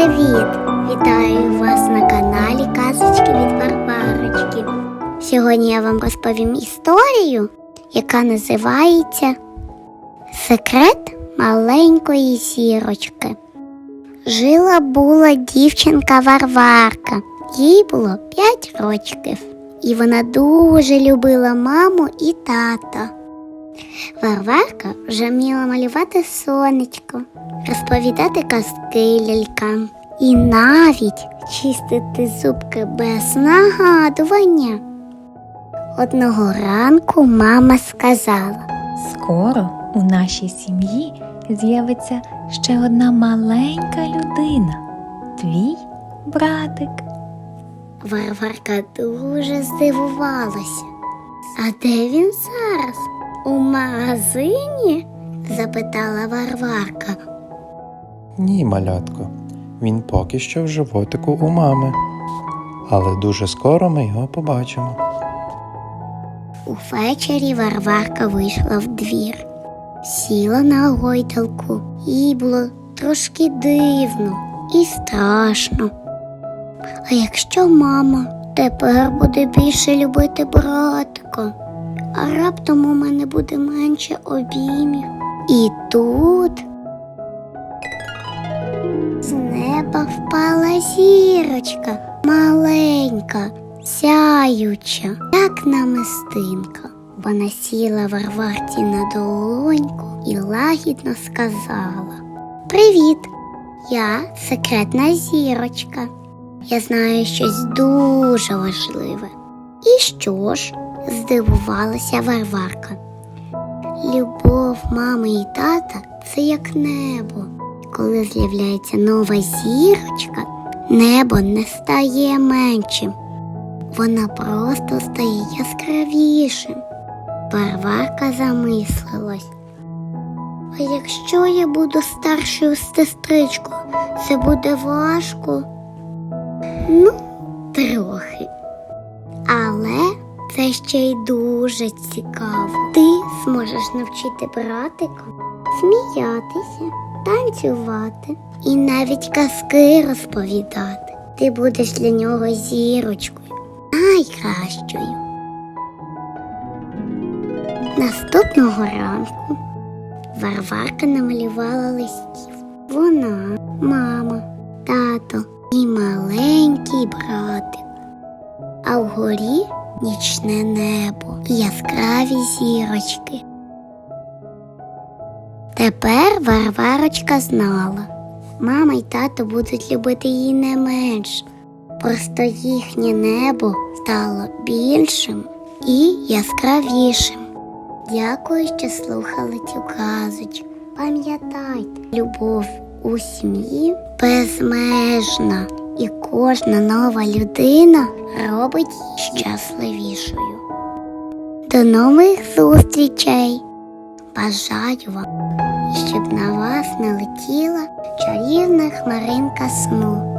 Привіт! Вітаю вас на каналі Казочки від Варварочки. Сьогодні я вам розповім історію, яка називається Секрет маленької зірочки. Жила була дівчинка Варварка, їй було 5 років, і вона дуже любила маму і тата. Варварка вже вміла малювати сонечко, розповідати казки лялькам і навіть чистити зубки без нагадування. Одного ранку мама сказала, Скоро у нашій сім'ї з'явиться ще одна маленька людина твій братик. Варварка дуже здивувалася. А де він зараз? У магазині? запитала Варварка. Ні, малятко. Він поки що в животику у мами. Але дуже скоро ми його побачимо. Увечері Варварка вийшла в двір, сіла на гойдалку. Їй було трошки дивно і страшно. А якщо мама тепер буде більше любити братика, а раптом у мене буде менше обіймів. І тут з неба впала зірочка маленька, сяюча, як намистинка. Вона сіла Варварці на долоньку і лагідно сказала: Привіт! Я секретна зірочка. Я знаю щось дуже важливе. І що ж? Здивувалася Варварка. Любов мами і тата це як небо. Коли з'являється нова зірочка, небо не стає меншим. Вона просто стає яскравішим. Варварка замислилась. А якщо я буду старшою сестричкою, це буде важко. Ну, трохи. Але це ще й дуже цікаво. Ти зможеш навчити братика сміятися, танцювати і навіть казки розповідати. Ти будеш для нього зірочкою, найкращою. Наступного ранку Варварка намалювала листів. Вона, мама, тато і маленький братик. А вгорі нічне небо і яскраві зірочки. Тепер Варварочка знала, мама й тато будуть любити її не менш. Просто їхнє небо стало більшим і яскравішим. Дякую, що слухали цю казочку. Пам'ятайте, любов у сім'ї безмежна, і кожна нова людина робить щасливішою. До нових зустрічей! Бажаю вам, щоб на вас не летіла чарівна хмаринка сну.